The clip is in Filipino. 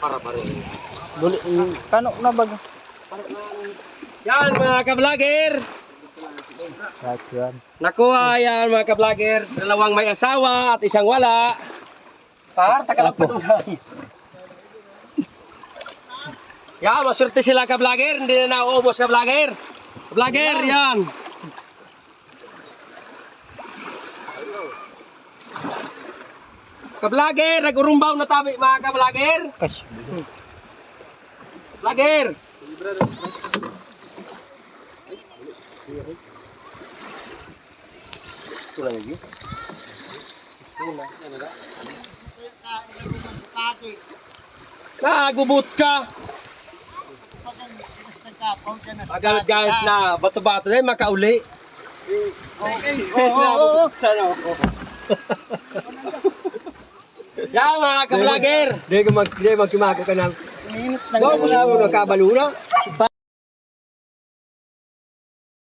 Para pa rin. Buli, mm, kano na bag? Yan mga ka-vlogger. Nakuha yan mga ka-vlogger. Dalawang may asawa at isang wala. Par, takalap pa tunay. Yan, maswerte sila ka-vlogger. Hindi na nauubos ka-vlogger. Vlogger, yan. Ka-vlogger, nag-urumbaw na tabi mga ka-vlogger. Kas. Vlogger. Ito lang lagi. Nagubot ka. Magalit-galit na bato-bato na yun, makauli. Oo, Sana ako. Yan mga ka-vlogger. Di ka mag di magkimago ka ng na kabalo na.